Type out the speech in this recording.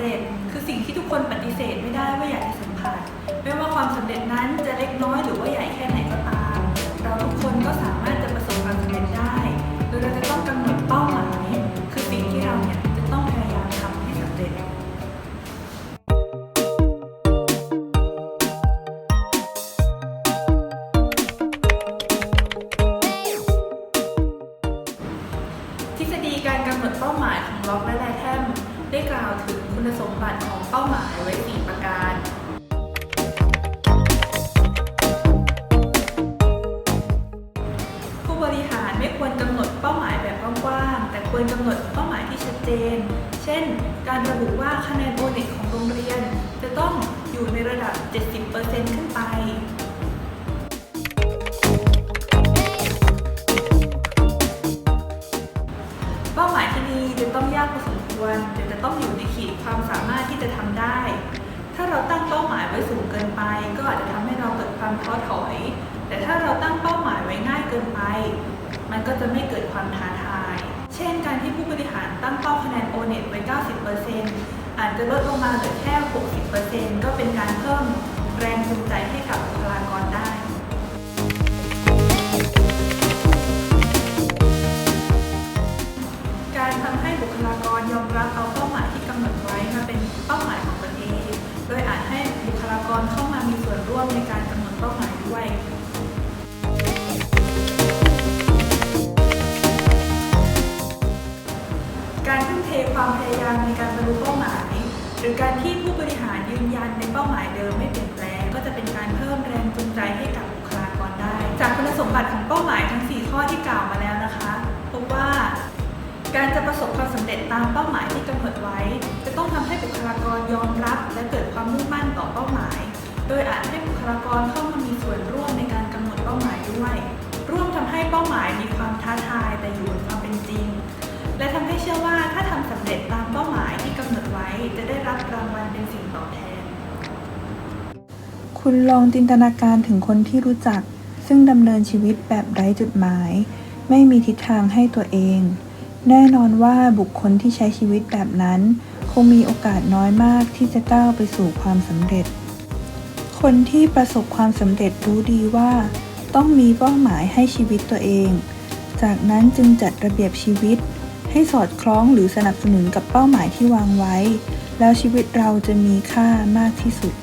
เสธไม่ได้ว่าอยากจะสัมผัสไม่ว่าความสำเร็จนั้นจะเล็กน้อยหรือว่าใหญ่แค่ไหนก็ตาม เราทุกคนก็สามารถจะประสบความสำเร็จได้โดยเราจะต้องกำหนดเป้าหมายคือสิ่งที่เราเนี่ยจะต้องพยายามทำให้สำเร็จทฤษฎีการกำหนดเป้าหมายของล็อกและแลแทม ได้กล่าวถึงคุณสมบัติของเป้าหมายไว้ 4 ประการ ผู้บริหารไม่ควรกำหนดเป้าหมายแบบกว้างๆ แต่ควรกำหนดเป้าหมายที่ชัดเจน เช่น การระบุว่าคะแนนโอเน็ตของโรงเรียน จะต้องอยู่ในระดับ 70%ขึ้นไปเป้าหมายที่ดีจะต้องยากพอสมควร จะต้องอยู่ในขีดความสามารถที่จะทำได้ ถ้าเราตั้งเป้าหมายไว้สูงเกินไป ก็อาจจะทำให้เราเกิดความท้อถอย แต่ถ้าเราตั้งเป้าหมายไว้ง่ายเกินไป มันก็จะไม่เกิดความท้าทาย เช่น การที่ผู้บริหารตั้งเป้าคะแนน O-NET ไว้ 90%อาจจะลดลงมาเหลือแค่ 60%ก็เป็นการเพิ่มแรงจูงใจให้กับ การทุ่มเทความพยายามในการบรรลุเป้าหมาย หรือการที่ผู้บริหารยืนยันในเป้าหมายเดิมไม่เปลี่ยนแปลง ก็จะเป็นการเพิ่มแรงจูงใจให้กับบุคลากรได้ จากคุณสมบัติของเป้าหมายทั้ง 4 ข้อที่กล่าวมาแล้วนะคะพบว่าการจะประสบความสำเร็จตามเป้าหมายที่กำหนดไว้ จะต้องทำให้บุคลากรยอมรับ และเกิดความมุ่งมั่นต่อเป้าหมาย โดยอาจให้บุคลากรเข้ามามีส่วนร่วมในการ ชื่อว่าถ้าทำสำเร็จตามเป้าหมายที่กำหนดไว้ จะได้รับรางวัลเป็นสิ่งตอบแทน คุณลองจินตนาการถึงคนที่รู้จัก ซึ่งดำเนินชีวิตแบบไร้จุดหมาย ไม่มีทิศทางให้ตัวเอง แน่นอนว่าบุคคลที่ใช้ชีวิตแบบนั้น คงมีโอกาสน้อยมากที่จะก้าวไปสู่ความสำเร็จ คนที่ประสบความสำเร็จรู้ดีว่า ต้องมีเป้าหมายให้ชีวิตตัวเอง จากนั้นจึงจัดระเบียบชีวิต ให้สอดคล้องหรือสนับสนุนกับเป้าหมายที่วางไว้ แล้วชีวิตเราจะมีค่ามากที่สุด